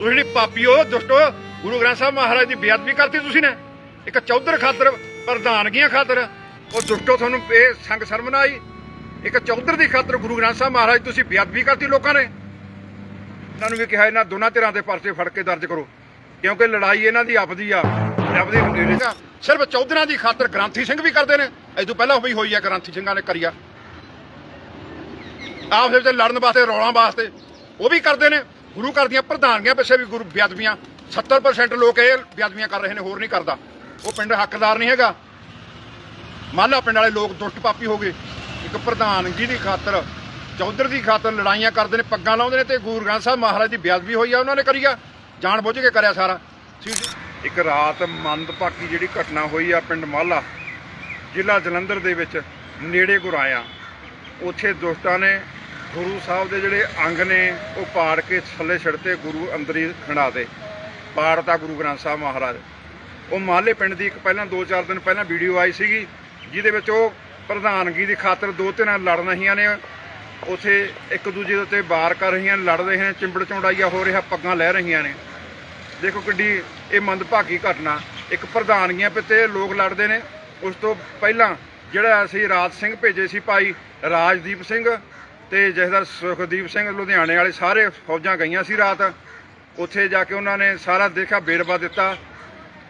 ਤੁਸੀਂ ਜਿਹੜੀ ਪਾਪੀਓ ਦੁਸ਼ਟੋ ਗੁਰੂ ਗ੍ਰੰਥ ਸਾਹਿਬ ਮਹਾਰਾਜ ਦੀ ਬੇਅਦਬੀ ਕਰਤੀ ਤੁਸੀਂ ਨੇ। ਇੱਕ ਚੌਧਰ ਖਾਤਰ, ਪ੍ਰਧਾਨਗੀਆਂ ਖਾਤਰ। ਉਹ ਦੁਸ਼ਟੋ ਤੁਹਾਨੂੰ ਇਹ ਸੰਗ ਸ਼ਰਮ ਨਾ ਆਈ। ਇੱਕ ਚੌਧਰ ਦੀ ਖਾਤਰ ਗੁਰੂ ਗ੍ਰੰਥ ਸਾਹਿਬ ਮਹਾਰਾਜ ਤੁਸੀਂ ਬੇਅਦਬੀ ਕਰਤੀ ਲੋਕਾਂ ਨੇ। ਇਹਨਾਂ ਨੂੰ ਵੀ ਕਿਹਾ ਇਹਨਾਂ ਦੋਨਾਂ ਧਿਰਾਂ ਦੇ ਪਰਚੇ ਫੜ ਕੇ ਦਰਜ ਕਰੋ। ਕਿਉਂਕਿ ਲੜਾਈ ਇਹਨਾਂ ਦੀ ਆਪਦੀ ਆ ਆਪਦੀ ਹੁੰਦੀ ਨਹੀਂ ਸਿਰਫ ਚੌਧਰਾਂ ਦੀ ਖਾਤਰ ਗ੍ਰਾਂਥੀ ਸਿੰਘ ਵੀ ਕਰਦੇ ਨੇ। ਇਹ ਤੋਂ ਪਹਿਲਾਂ ਵੀ ਹੋਈ ਆ ਗ੍ਰਾਂਥੀ ਸਿੰਘਾਂ ਨੇ ਕਰੀਆ। ਆਪਸ ਵਿੱਚ ਲੜਨ ਵਾਸਤੇ, ਰੌਲਾਂ ਵਾਸਤੇ ਉਹ ਵੀ ਕਰਦੇ ਨੇ। ਗੁਰੂ ਘਰ ਦੀਆਂ ਪ੍ਰਧਾਨਗੀਆਂ ਪਿੱਛੇ ਵੀ ਗੁਰੂ ਬੇਅਦਬੀਆਂ 70% ਲੋਕ ਇਹ ਬੇਅਦਬੀਆਂ ਕਰ ਰਹੇ ਨੇ, ਹੋਰ ਨਹੀਂ ਕਰਦਾ। ਉਹ ਪਿੰਡ ਹੱਕਦਾਰ ਨਹੀਂ ਹੈਗਾ। ਮਾਲਾ ਪਿੰਡ ਵਾਲੇ ਲੋਕ ਦੁਸ਼ਟ ਪਾਪੀ ਹੋ ਗਏ। ਇੱਕ ਪ੍ਰਧਾਨਗੀ ਦੀ ਖਾਤਰ, ਚੌਧਰ ਦੀ ਖਾਤਰ ਲੜਾਈਆਂ ਕਰਦੇ ਨੇ, ਪੱਗਾਂ ਲਾਉਂਦੇ ਨੇ ਤੇ ਗੁਰੂ ਗ੍ਰੰਥ ਸਾਹਿਬ ਮਹਾਰਾਜ ਦੀ ਬੇਅਦਬੀ ਹੋਈ ਆ, ਉਹਨਾਂ ਨੇ ਕਰੀ ਆ। ਜਾਣ ਬੁੱਝ ਕੇ ਕਰਿਆ ਸਾਰਾ। ਇੱਕ ਰਾਤ ਮੰਦਭਾਗੀ ਜਿਹੜੀ ਘਟਨਾ ਹੋਈ ਆ ਪਿੰਡ ਮਾਲਾ, ਜ਼ਿਲ੍ਹਾ ਜਲੰਧਰ ਦੇ ਵਿੱਚ, ਨੇੜੇ ਗੁਰਾਇਆ। ਉੱਥੇ ਦੁਸ਼ਟਾਂ ਨੇ ਗੁਰੂ ਸਾਹਿਬ ਦੇ ਜਿਹੜੇ ਅੰਗ ਨੇ ਉਹ ਪਾੜ ਕੇ ਥੱਲੇ ਛੱਡਤੇ ਗੁਰੂ ਅੰਦਰ ਹੀ ਖੜਾ ਦੇ ਪਾੜਤਾ ਗੁਰੂ ਗ੍ਰੰਥ ਸਾਹਿਬ ਮਹਾਰਾਜ। ਉਹ ਮਾਲੇ ਪਿੰਡ ਦੀ ਇੱਕ ਪਹਿਲਾਂ 2-4 ਦਿਨ ਪਹਿਲਾਂ ਵੀਡੀਓ ਆਈ ਸੀਗੀ ਜਿਹਦੇ ਵਿੱਚ ਉਹ ਪ੍ਰਧਾਨਗੀ ਦੀ ਖਾਤਰ ਦੋ ਤਿੰਨ ਲੜ ਰਹੀਆਂ ਨੇ। ਉਥੇ ਇੱਕ ਦੂਜੇ ਦੇ ਉੱਤੇ ਵਾਰ ਕਰ ਰਹੀਆਂ ਨੇ, ਲੜ ਰਹੇ ਨੇ ਚਿੰਬੜ ਚੌਂਡਾਈਆ ਹੋ ਰਿਹਾ ਪੱਗਾਂ ਲੈ ਰਹੀਆਂ ਨੇ। ਦੇਖੋ ਕਿੱਡੀ ਇਹ ਮੰਦਭਾਗੀ ਘਟਨਾ। ਇੱਕ ਪ੍ਰਧਾਨਗੀਆਂ ਪਿੱਤੇ ਲੋਕ ਲੜਦੇ ਨੇ। ਉਸ ਤੋਂ ਪਹਿਲਾਂ ਜਿਹੜਾ ਅਸੀਂ ਰਾਜ ਸਿੰਘ ਭੇਜੇ ਸੀ ਭਾਈ ਰਾਜਦੀਪ ਸਿੰਘ ਤੇ ਜਥੇਦਾਰ ਸੁਖਦੀਪ ਸਿੰਘ ਲੁਧਿਆਣੇ ਵਾਲੇ ਸਾਰੇ ਫੌਜਾਂ ਗਈਆਂ ਸੀ ਰਾਤ। ਉੱਥੇ ਜਾ ਕੇ ਉਹਨਾਂ ਨੇ ਸਾਰਾ ਦੇਖਿਆ ਬੇਰਵਾ ਦਿੱਤਾ।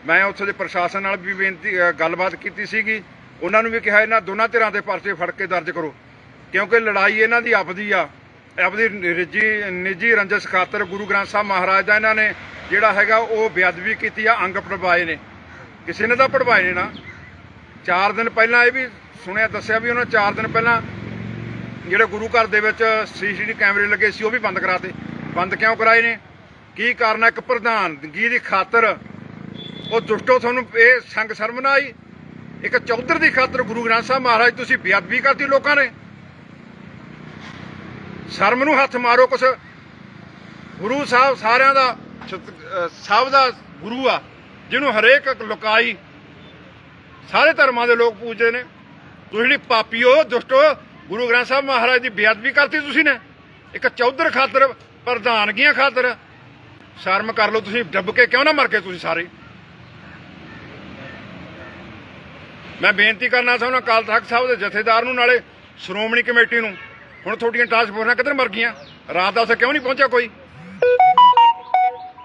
ਮੈਂ ਉੱਥੇ ਦੇ ਪ੍ਰਸ਼ਾਸਨ ਨਾਲ ਵੀ ਬੇਨਤੀ ਗੱਲਬਾਤ ਕੀਤੀ ਸੀਗੀ। ਉਹਨਾਂ ਨੂੰ ਵੀ ਕਿਹਾ, ਇਹਨਾਂ ਦੋਨਾਂ ਧਿਰਾਂ ਦੇ ਪਰਚੇ ਫੜ ਕੇ ਦਰਜ ਕਰੋ। ਕਿਉਂਕਿ ਲੜਾਈ ਇਹਨਾਂ ਦੀ ਆਪਦੀ ਆ। ਆਪਦੀ ਨਿੱਜੀ ਨਿੱਜੀ ਰੰਜਸ ਖਾਤਰ ਗੁਰੂ ਗ੍ਰੰਥ ਸਾਹਿਬ ਮਹਾਰਾਜ ਦਾ ਇਹਨਾਂ ਨੇ ਜਿਹੜਾ ਹੈਗਾ, ਉਹ ਬੇਅਦਬੀ ਕੀਤੀ ਆ, ਅੰਗ ਪੜਵਾਏ ਨੇ। ਕਿਸੇ ਨੇ ਤਾਂ ਪੜਵਾਏ ਨੇ ਨਾ। ਚਾਰ ਦਿਨ ਪਹਿਲਾਂ ਇਹ ਵੀ ਸੁਣਿਆ, ਦੱਸਿਆ ਵੀ ਉਹਨਾਂ ਚਾਰ ਦਿਨ ਪਹਿਲਾਂ ਜਿਹੜੇ ਗੁਰੂ ਘਰ ਦੇ ਵਿੱਚ ਸੀਸੀਟੀਵੀ ਕੈਮਰੇ ਲੱਗੇ ਸੀ, ਉਹ ਵੀ ਬੰਦ ਕਰਾਤੇ। ਬੰਦ ਕਿਉਂ ਕਰਾਏ ਨੇ? ਕੀ ਕਾਰਨ ਹੈ ਇੱਕ ਪ੍ਰਧਾਨਗੀ ਦੀ ਖਾਤਰ ਉਹ ਦੁਸ਼ਟੋ ਤੁਹਾਨੂੰ ਇਹ ਸੰਗ ਸ਼ਰਮ ਨਾ ਆਈ? ਇੱਕ ਚੌਧਰ ਦੀ ਖਾਤਰ ਗੁਰੂ ਗ੍ਰੰਥ ਸਾਹਿਬ ਮਹਾਰਾਜ, ਤੁਸੀਂ ਬੇਅਦਬੀ ਕਰਤੀ ਲੋਕਾਂ ਨੇ। ਸ਼ਰਮ ਨੂੰ ਹੱਥ ਮਾਰੋ ਕੁਛ। ਗੁਰੂ ਸਾਹਿਬ ਸਾਰਿਆਂ ਦਾ ਸਭ ਦਾ ਗੁਰੂ ਆ, ਜਿਹਨੂੰ ਹਰੇਕ ਲੁਕਾਈ। ਸਾਰੇ ਧਰਮਾਂ ਦੇ ਲੋਕ ਪੂਜਦੇ ਨੇ। ਤੁਸੀਂ ਜਿਹੜੀ ਪਾਪੀਓ ਦੁਸ਼ਟੋ ਗੁਰੂ ਗ੍ਰੰਥ ਸਾਹਿਬ ਮਹਾਰਾਜ ਦੀ ਬੇਅਦਬੀ ਕਰਤੀ ਤੁਸੀਂ ਨੇ। ਇੱਕ ਚੌਧਰ ਖਾਤਰ, ਪ੍ਰਧਾਨਗੀਆਂ ਖਾਤਰ। ਸ਼ਰਮ ਕਰ ਲਓ ਤੁਸੀਂ, ਡੱਬ ਕੇ ਕਿਉਂ ਨਾ ਮਰ ਗਏ ਤੁਸੀਂ ਸਾਰੇ? ਮੈਂ ਬੇਨਤੀ ਕਰਨਾ ਚਾਹੁੰਦਾ ਅਕਾਲ ਤਖਤ ਸਾਹਿਬ ਦੇ ਜਥੇਦਾਰ ਨੂੰ, ਨਾਲੇ ਸ਼੍ਰੋਮਣੀ ਕਮੇਟੀ ਨੂੰ। ਹੁਣ ਤੁਹਾਡੀਆਂ ਟਾਸਕ ਫੋਰਸਾਂ ਕਿੱਧਰ ਮਰ ਗਈਆਂ? ਰਾਤ ਦਾ ਉੱਥੇ ਕਿਉਂ ਨਹੀਂ ਪਹੁੰਚਿਆ ਕੋਈ?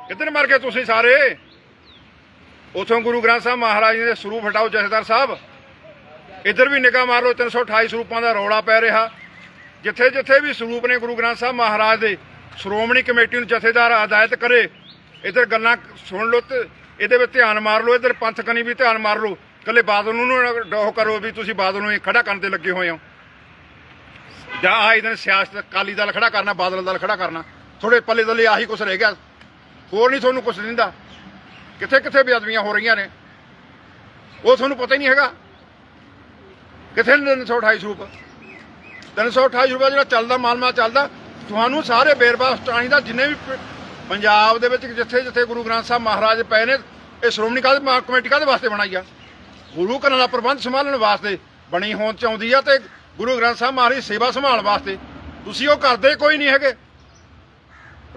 ਕਿੱਧਰ ਮਰ ਗਏ ਤੁਸੀਂ ਸਾਰੇ? ਉਥੋਂ ਗੁਰੂ ਗ੍ਰੰਥ ਸਾਹਿਬ ਮਹਾਰਾਜ ਦੇ ਸਰੂਪ ਹਟਾਓ ਜਥੇਦਾਰ ਸਾਹਿਬ। ਇੱਧਰ ਵੀ ਨਿਗਾਹ ਮਾਰ ਲਓ 328 ਸਰੂਪਾਂ ਦਾ ਰੌਲਾ ਪੈ ਰਿਹਾ। ਜਿੱਥੇ ਜਿੱਥੇ ਵੀ ਸਰੂਪ ਨੇ ਗੁਰੂ ਗ੍ਰੰਥ ਸਾਹਿਬ ਮਹਾਰਾਜ ਦੇ, ਸ਼੍ਰੋਮਣੀ ਕਮੇਟੀ ਨੂੰ ਜਥੇਦਾਰ ਹਦਾਇਤ ਕਰੇ, ਇੱਧਰ ਗੱਲਾਂ ਸੁਣ ਲਓ ਤੇ ਇਹਦੇ ਵਿੱਚ ਧਿਆਨ ਮਾਰ ਲਓ, ਇੱਧਰ ਪੰਥ ਕਨੀ ਵੀ ਧਿਆਨ ਮਾਰ ਲਓ। ਕੱਲੇ ਬਾਦਲ ਨੂੰ ਨਾ ਉਹ ਕਰੋ ਵੀ ਤੁਸੀਂ ਬਾਦਲ ਨੂੰ ਹੀ ਖੜਾ ਕਰਨ ਤੇ ਲੱਗੇ ਹੋਏ ਹੋ। ਜਾਂ ਆ ਦਿਨ ਸਿਆਸਤ ਕਾਲੀ ਦਲ ਖੜਾ ਕਰਨਾ, ਬਾਦਲ ਦਲ ਖੜਾ ਕਰਨਾ। ਥੋੜੇ ਪੱਲੇ ਦੱਲੇ ਆਹੀ ਕੁਛ ਰਹਿ ਗਿਆ। ਹੋਰ ਨਹੀਂ ਤੁਹਾਨੂੰ ਕੁਛ ਦਿੰਦਾ। ਕਿੱਥੇ ਕਿੱਥੇ ਬੇਅਦਬੀਆਂ ਹੋ ਰਹੀਆਂ ਨੇ? ਉਹ ਤੁਹਾਨੂੰ ਪਤਾ ਹੀ ਨਹੀਂ ਹੈਗਾ। ਕਿੱਥੇ ਨੇ 328 ਸਰੂਪ? 328 ਰੁਪਏ ਜਿਹੜਾ ਚੱਲਦਾ ਮਾਲਮਾ ਚੱਲਦਾ। ਤੁਹਾਨੂੰ ਸਾਰੇ ਬੇਰਬਾ ਚਾਹੀਦਾ ਜਿੰਨੇ ਵੀ ਪੰਜਾਬ ਦੇ ਵਿੱਚ ਜਿੱਥੇ ਜਿੱਥੇ ਗੁਰੂ ਗ੍ਰੰਥ ਸਾਹਿਬ ਮਹਾਰਾਜ ਪਏ ਨੇ, ਇਹ ਸ਼੍ਰੋਮਣੀ ਕਾਹਦੇ ਕਮੇਟੀ ਕਾਹਦੇ ਵਾਸਤੇ ਬਣਾਈ ਆ? ਗੁਰੂ ਘਰਾਂ ਦਾ ਪ੍ਰਬੰਧ ਸੰਭਾਲਣ ਵਾਸਤੇ ਬਣੀ ਹੋਣ ਚ ਆਉਂਦੀ ਆ ਤੇ ਗੁਰੂ ਗ੍ਰੰਥ ਸਾਹਿਬ ਮਹਾਰਾਜ ਦੀ ਸੇਵਾ ਸੰਭਾਲਣ ਵਾਸਤੇ। ਤੁਸੀਂ ਉਹ ਕਰਦੇ ਕੋਈ ਨਹੀਂ ਹੈਗੇ।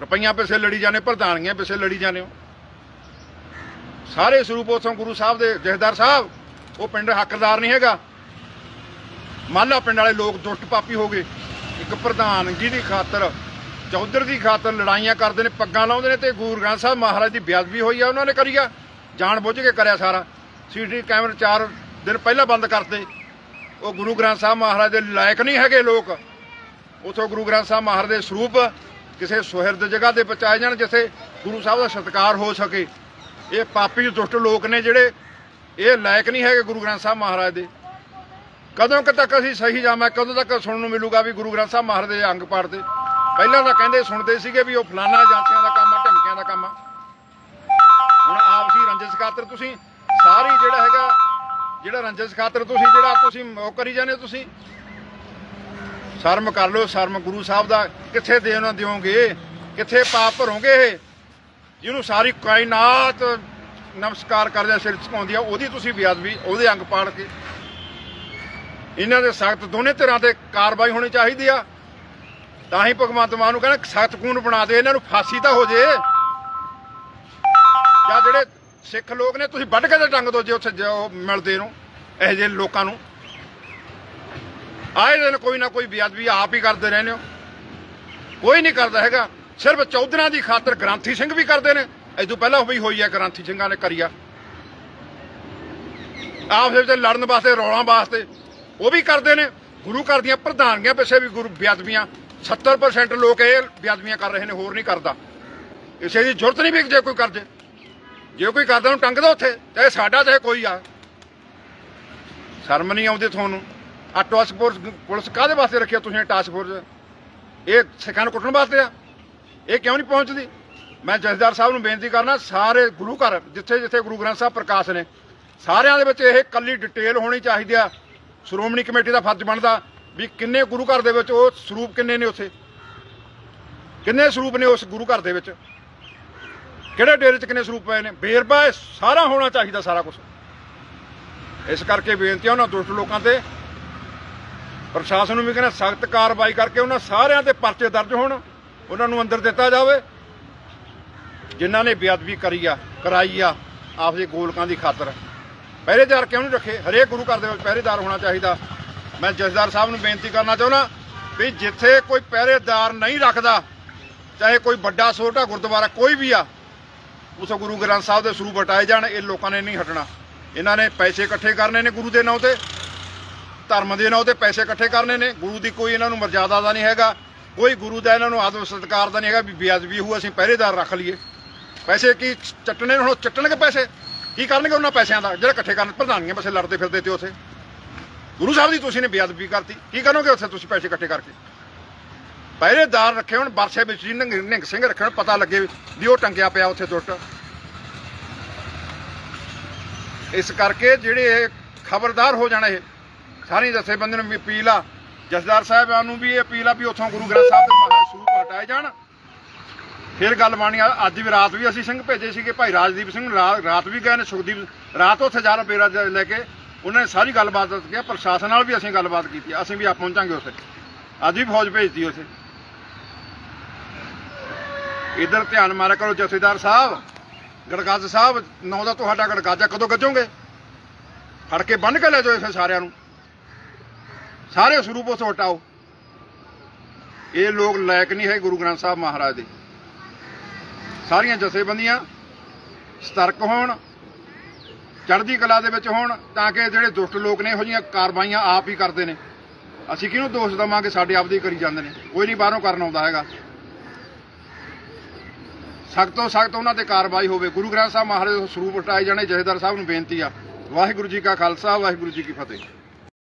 ਰੁਪਈਆਂ ਪਿੱਛੇ ਲੜੀ ਜਾਂਦੇ, ਪ੍ਰਧਾਨੀਆਂ ਪਿੱਛੇ ਲੜੀ ਜਾਂਦੇ ਹੋ। ਸਾਰੇ ਸਰੂਪ ਉਥੋਂ ਗੁਰੂ ਸਾਹਿਬ ਦੇ ਜਥੇਦਾਰ ਸਾਹਿਬ, ਉਹ ਪਿੰਡ ਹੱਕਦਾਰ ਨਹੀਂ ਹੈਗਾ। ਮਾਲਾ ਪਿੰਡ ਵਾਲੇ ਲੋਕ ਦੁਸ਼ਟ ਪਾਪੀ ਹੋ ਗਏ। ਇੱਕ ਪ੍ਰਧਾਨਗੀ ਦੀ ਖਾਤਰ, ਚੌਧਰ ਦੀ ਖਾਤਰ ਲੜਾਈਆਂ ਕਰਦੇ ਨੇ, ਪੱਗਾਂ ਲਾਉਂਦੇ ਨੇ ਤੇ ਗੁਰੂ ਗ੍ਰੰਥ ਸਾਹਿਬ ਮਹਾਰਾਜ ਦੀ ਬੇਅਦਬੀ ਹੋਈ ਆ, ਉਹਨਾਂ ਨੇ ਕਰੀ ਆ, ਜਾਣ ਬੁੱਝ ਕੇ ਕਰਿਆ ਸਾਰਾ। ਸੀਟੀ ਕੈਮਰੇ ਚਾਰ ਦਿਨ ਪਹਿਲਾਂ ਬੰਦ ਕਰਤੇ। ਉਹ ਗੁਰੂ ਗ੍ਰੰਥ ਸਾਹਿਬ ਮਹਾਰਾਜ ਦੇ ਲਾਇਕ ਨਹੀਂ ਹੈਗੇ ਲੋਕ। ਉਥੋਂ ਗੁਰੂ ਗ੍ਰੰਥ ਸਾਹਿਬ ਮਹਾਰਾਜ ਦੇ ਸਰੂਪ ਕਿਸੇ ਸੁਹਿਰਦ ਜਗ੍ਹਾ ਤੇ ਪਹੁੰਚਾਏ ਜਾਣ, ਜਿੱਥੇ ਗੁਰੂ ਸਾਹਿਬ ਦਾ ਸਤਿਕਾਰ ਹੋ ਸਕੇ। ਇਹ ਪਾਪੀ ਦੁਸ਼ਟ ਲੋਕ ਨੇ ਜਿਹੜੇ, ਇਹ ਲਾਇਕ ਨਹੀਂ ਹੈਗੇ ਗੁਰੂ ਗ੍ਰੰਥ ਸਾਹਿਬ ਮਹਾਰਾਜ ਦੇ। ਕਦੋਂ ਕੁ ਤੱਕ ਅਸੀਂ ਸਹੀ ਜਾਵਾਂ, ਕਦੋਂ ਤੱਕ ਸੁਣਨ ਨੂੰ ਮਿਲੂਗਾ ਵੀ ਗੁਰੂ ਗ੍ਰੰਥ ਸਾਹਿਬ ਮਹਾਰਾਜ ਦੇ ਅੰਗ ਪਾੜਦੇ? ਪਹਿਲਾਂ ਤਾਂ ਕਹਿੰਦੇ ਸੁਣਦੇ ਸੀਗੇ ਵੀ ਉਹ ਫਲਾਨਾ ਏਜੰਸੀਆਂ ਦਾ ਕੰਮ ਆ ਢੰਕਿਆਂ ਦਾ ਕੰਮ ਆ। ਹੁਣ ਆਪਸੀ ਰੰਜਿਸ਼ ਖਾਤਰ ਤੁਸੀਂ ਸਾਰੀ ਜਿਹੜਾ ਹੈਗਾ, ਜਿਹੜਾ ਰੰਜਿਸ਼ ਖਾਤਰ ਤੁਸੀਂ, ਜਿਹੜਾ ਤੁਸੀਂ ਉਹ ਕਰੀ ਜਾਂਦੇ ਹੋ ਤੁਸੀਂ। ਸ਼ਰਮ ਕਰ ਲਓ, ਸ਼ਰਮ ਗੁਰੂ ਸਾਹਿਬ ਦਾ, ਕਿੱਥੇ ਦੇ ਉਹਨਾਂ ਦਿਓਗੇ? ਕਿੱਥੇ ਪਾਪ ਭਰੋਗੇ ਇਹ? ਜਿਹਨੂੰ ਸਾਰੀ ਕਾਇਨਾਤ ਨਮਸਕਾਰ ਕਰਦਿਆਂ ਸਿਰ ਝੁਕਾਉਂਦੀ ਆ, ਉਹਦੀ ਤੁਸੀਂ ਬੇਅਦਬੀ, ਉਹਦੇ ਅੰਗ ਪਾੜ ਕੇ। ਇਹਨਾਂ ਦੇ ਸਖਤ ਦੋਨੇ ਧਿਰਾਂ ਤੇ ਕਾਰਵਾਈ ਹੋਣੀ ਚਾਹੀਦੀ ਆ। ਤਾਂ ਹੀ ਭਗਵੰਤ ਮਾਨ ਨੂੰ ਕਹਿੰਦਾ, ਸਖਤ ਕਾਨੂੰਨ ਬਣਾ ਦੇ, ਇਹਨਾਂ ਨੂੰ ਫਾਂਸੀ ਤਾਂ ਹੋ ਜੇ। ਜਾਂ ਜਿਹੜੇ ਸਿੱਖ ਲੋਕ ਨੇ, ਤੁਸੀਂ ਵੱਢ ਕੇ ਤੇ ਟੰਗ ਦੋ ਜੇ ਉੱਥੇ ਮਿਲਦੇ ਨੂੰ, ਇਹੋ ਜਿਹੇ ਲੋਕਾਂ ਨੂੰ। ਆਏ ਦਿਨ ਕੋਈ ਨਾ ਕੋਈ ਬੇਅਦਬੀ ਆਪ ਹੀ ਕਰਦੇ ਰਹਿੰਦੇ ਹੋ। ਕੋਈ ਨਹੀਂ ਕਰਦਾ ਹੈਗਾ। ਸਿਰਫ ਚੌਧਰਾਂ ਦੀ ਖਾਤਰ ਗ੍ਰਾਂਥੀ ਸਿੰਘ ਵੀ ਕਰਦੇ ਨੇ। ਇਹ ਤੋਂ ਪਹਿਲਾਂ ਵੀ ਹੋਈ ਹੈ ਗ੍ਰਾਂਥੀ ਸਿੰਘਾਂ ਨੇ ਕਰੀਆ ਆਪਸ ਵਿੱਚ ਲੜਨ ਵਾਸਤੇ, ਰੌਲਾਂ ਵਾਸਤੇ। ਉਹ ਵੀ ਕਰਦੇ ਨੇ। ਗੁਰੂ ਘਰ ਦੀਆਂ ਪ੍ਰਧਾਨਗੀਆਂ ਪਿੱਛੇ ਵੀ ਗੁਰੂ ਬੇਅਦਬੀਆਂ। 70% ਲੋਕ ਇਹ ਬੇਅਦਬੀਆਂ ਕਰ ਰਹੇ ਨੇ, ਹੋਰ ਨਹੀਂ ਕਰਦਾ। ਕਿਸੇ ਦੀ ਜ਼ਰੂਰਤ ਨਹੀਂ ਵੀ ਜੇ ਕੋਈ ਕਰ ਜੇ ਕੋਈ ਕਰਦਾ ਨੂੰ ਟੰਗਦਾ ਉੱਥੇ, ਚਾਹੇ ਸਾਡਾ ਚਾਹੇ ਕੋਈ ਆ। ਸ਼ਰਮ ਨਹੀਂ ਆਉਂਦੀ ਤੁਹਾਨੂੰ। ਆ ਟਾਸਕ ਫੋਰਸ ਪੁਲਿਸ ਕਾਹਦੇ ਵਾਸਤੇ ਰੱਖਿਆ ਤੁਸੀਂ ਟਾਸਕ ਫੋਰਸ ਇਹ ਸਿੱਖਾਂ ਨੂੰ ਕੁੱਟਣ ਵਾਸਤੇ ਆ। ਇਹ ਕਿਉਂ ਨਹੀਂ ਪਹੁੰਚਦੀ? ਮੈਂ ਜਥੇਦਾਰ ਸਾਹਿਬ ਨੂੰ ਬੇਨਤੀ ਕਰਨਾ, ਸਾਰੇ ਗੁਰੂ ਘਰ ਜਿੱਥੇ ਜਿੱਥੇ ਗੁਰੂ ਗ੍ਰੰਥ ਸਾਹਿਬ ਪ੍ਰਕਾਸ਼ ਨੇ, ਸਾਰਿਆਂ ਦੇ ਵਿੱਚ ਇਹ ਕੱਲੀ ਡਿਟੇਲ ਹੋਣੀ ਚਾਹੀਦੀ ਆ। ਸ਼੍ਰੋਮਣੀ ਕਮੇਟੀ ਦਾ ਫਰਜ਼ ਬਣਦਾ ਵੀ ਕਿੰਨੇ ਗੁਰੂ ਘਰ ਦੇ ਵਿੱਚ ਉਹ ਸਰੂਪ ਕਿੰਨੇ ਨੇ ਉੱਥੇ? ਕਿੰਨੇ ਸਰੂਪ ਨੇ ਉਸ ਗੁਰੂ ਘਰ ਦੇ ਵਿੱਚ? ਕਿਹੜੇ ਡੇਰੇ 'ਚ ਕਿੰਨੇ ਸਰੂਪ ਪਏ ਨੇ? ਬੇਰਬਾ ਸਾਰਾ ਹੋਣਾ ਚਾਹੀਦਾ ਸਾਰਾ ਕੁਝ ਇਸ ਕਰਕੇ ਬੇਨਤੀ ਆ ਉਹਨਾਂ ਦੁਸ਼ਟ ਲੋਕਾਂ ਤੇ। ਪ੍ਰਸ਼ਾਸਨ ਨੂੰ ਵੀ ਕਹਿੰਦਾ ਸਖਤ ਕਾਰਵਾਈ ਕਰਕੇ ਉਹਨਾਂ ਸਾਰਿਆਂ ਤੇ ਪਰਚੇ ਦਰਜ ਹੋਣ। ਉਹਨਾਂ ਨੂੰ ਅੰਦਰ ਦਿੱਤਾ ਜਾਵੇ। ਜਿਨ੍ਹਾਂ ਨੇ ਬੇਅਦਬੀ ਕਰੀ ਆ, ਕਰਾਈ ਆ, ਆਪਦੇ ਗੋਲਕਾਂ ਦੀ ਖਾਤਰ। ਪਹਿਰੇਦਾਰ ਕਿਉਂ ਨਹੀਂ ਰੱਖੇ? ਹਰੇਕ ਗੁਰੂ ਘਰ ਦੇ ਵਿੱਚ ਪਹਿਰੇਦਾਰ ਹੋਣਾ ਚਾਹੀਦਾ। ਮੈਂ ਜਥੇਦਾਰ ਸਾਹਿਬ ਨੂੰ ਬੇਨਤੀ ਕਰਨਾ ਚਾਹੁੰਦਾ ਵੀ ਜਿੱਥੇ ਕੋਈ ਪਹਿਰੇਦਾਰ ਨਹੀਂ ਰੱਖਦਾ, ਚਾਹੇ ਕੋਈ ਵੱਡਾ ਛੋਟਾ ਗੁਰਦੁਆਰਾ ਕੋਈ ਵੀ ਆ, ਉਸ ਗੁਰੂ ਗ੍ਰੰਥ ਸਾਹਿਬ ਦੇ ਸਰੂਪ ਹਟਾਏ ਜਾਣ, ਇਹ ਲੋਕਾਂ ਨੇ ਨਹੀਂ ਹਟਣਾ। ਇਹਨਾਂ ਨੇ ਪੈਸੇ ਇਕੱਠੇ ਕਰਨੇ ਨੇ ਗੁਰੂ ਦੇ ਨਾਂ ਤੇ, ਧਰਮ ਦੇ ਨਾਂ ਤੇ ਪੈਸੇ ਇਕੱਠੇ ਕਰਨੇ ਨੇ। ਗੁਰੂ ਦੀ ਕੋਈ ਇਹਨਾਂ ਨੂੰ ਮਰਜ਼ਾਦਾ ਦਾ ਨਹੀਂ ਹੈਗਾ, ਕੋਈ ਗੁਰੂ ਦਾ ਇਹਨਾਂ ਨੂੰ ਆਦਰ ਸਤਿਕਾਰ ਦਾ ਨਹੀਂ ਹੈਗਾ ਵੀ ਬੇਅਦਬੀ ਹੋਊ, ਅਸੀਂ ਪਹਿਰੇਦਾਰ ਰੱਖ ਲਈਏ। ਪੈਸੇ ਕੀ ਚੱਟਣੇ ਨੇ ਹੁਣ? ਚੱਟਣਗੇ ਪੈਸੇ? ਕੀ ਕਰਨਗੇ ਉਹਨਾਂ ਪੈਸਿਆਂ ਦਾ? ਜਿਹੜਾ ਇਕੱਠੇ ਕਰਨ ਪ੍ਰਧਾਨੀਆਂ ਪੈਸੇ ਲੜਦੇ ਫਿਰਦੇ ਤੇ ਉੱਥੇ। ਗੁਰੂ ਸਾਹਿਬ ਦੀ ਤੁਸੀਂ ਨੇ ਬੇਅਦਬੀ ਕਰਤੀ। ਕੀ ਕਰੋਗੇ ਉੱਥੇ ਤੁਸੀਂ ਪੈਸੇ ਇਕੱਠੇ ਕਰਕੇ? ਪਹਿਰੇਦਾਰ ਰੱਖੇ ਹੁਣ ਬਰਸੇ ਵਿੱਚ ਨਿੰਗ ਨਿੰਗ ਸਿੰਘ ਰੱਖਣ ਪਤਾ ਲੱਗੇ ਵੀ ਉਹ ਟੰਗਿਆ ਪਿਆ ਉੱਥੇ ਦੁੱਟ। ਇਸ ਕਰਕੇ ਜਿਹੜੇ ਖਬਰਦਾਰ ਹੋ ਜਾਣਾ ਇਹ ਸਾਰੀ ਜਥੇਬੰਦੀ ਨੂੰ ਵੀ ਅਪੀਲ ਆ। ਜਸਦਾਰ ਸਾਹਿਬਾਨ ਨੂੰ ਵੀ ਇਹ ਅਪੀਲ ਆ ਵੀ ਉੱਥੋਂ ਗੁਰੂ ਗ੍ਰੰਥ ਸਾਹਿਬ ਦੇ ਮਹਾਰਾਜ ਸਰੂਪ ਹਟਾਏ ਜਾਣ। ਫਿਰ ਗੱਲ ਬਾਣੀ ਆ, ਅੱਜ ਵੀ ਰਾਤ ਵੀ ਅਸੀਂ ਸਿੰਘ ਭੇਜੇ ਸੀਗੇ, ਭਾਈ ਰਾਜਦੀਪ ਸਿੰਘ ਰਾਤ ਵੀ ਗਏ ਨੇ, ਸੁਖਦੀਪ, ਰਾਤ ਉੱਥੇ ਜਾ ਬੇਰਾ ਲੈ ਕੇ। ਉਹਨਾਂ ਨੇ ਸਾਰੀ ਗੱਲਬਾਤ ਦੱਸ, ਪ੍ਰਸ਼ਾਸਨ ਨਾਲ ਵੀ ਅਸੀਂ ਗੱਲਬਾਤ ਕੀਤੀ, ਅਸੀਂ ਵੀ ਆ ਪਹੁੰਚਾਂਗੇ ਉੱਥੇ। ਅੱਜ ਵੀ ਫੌਜ ਭੇਜਤੀ ਉੱਥੇ। ਇਧਰ ਧਿਆਨ ਮਾਰਿਆ ਕਰੋ, ਜਥੇਦਾਰ ਸਾਹਿਬ, ਗੜਗੱਜ ਸਾਹਿਬ, ਨੌ ਦਾ ਤੁਹਾਡਾ ਗੜਗਾਜਾ ਕਦੋਂ ਗੱਜੋਗੇ? ਫੜ ਕੇ ਬੰਨ ਕੇ ਲੈ ਜਾਓ ਇੱਥੇ ਸਾਰਿਆਂ ਨੂੰ। ਸਾਰੇ ਸਰੂਪ ਉੱਥੋਂ ਹਟਾਓ ਇਹ ਲੋਕ ਲਾਇਕ ਨਹੀਂ ਹੈ ਗੁਰੂ ਗ੍ਰੰਥ ਸਾਹਿਬ ਮਹਾਰਾਜ ਦੇ। ਸਾਰੀਆਂ ਜਥੇਬੰਦੀਆਂ ਸਤਰਕ ਹੋਣ, ਚੜ੍ਹਦੀ ਕਲਾ ਦੇ ਵਿੱਚ ਹੋਣ, ਤਾਂ ਕਿ ਜਿਹੜੇ ਦੁਸ਼ਟ ਲੋਕ ਨੇ, ਇਹੋ ਜਿਹੀਆਂ ਕਾਰਵਾਈਆਂ ਆਪ ਹੀ ਕਰਦੇ ਨੇ। ਅਸੀਂ ਕਿਹਨੂੰ ਦੋਸ਼ ਦਵਾਂਗੇ? ਸਾਡੇ ਆਪਦੇ ਹੀ ਕਰੀ ਜਾਂਦੇ ਨੇ। ਕੋਈ ਨਹੀਂ ਬਾਹਰੋਂ ਕਰਨ ਆਉਂਦਾ ਹੈਗਾ। ਸਖਤ ਤੋਂ ਸਖਤ ਉਹਨਾਂ ਤੇ ਕਾਰਵਾਈ ਹੋਵੇ। ਗੁਰੂ ਗ੍ਰੰਥ ਸਾਹਿਬ ਮਹਾਰਾਜ ਦੇ ਸਰੂਪ ਹਟਾਏ ਜਾਣੇ, ਜਥੇਦਾਰ ਸਾਹਿਬ ਨੂੰ ਬੇਨਤੀ ਆ। ਵਾਹਿਗੁਰੂ ਜੀ ਕਾ ਖਾਲਸਾ, ਵਾਹਿਗੁਰੂ ਜੀ ਕੀ ਫਤਿਹ।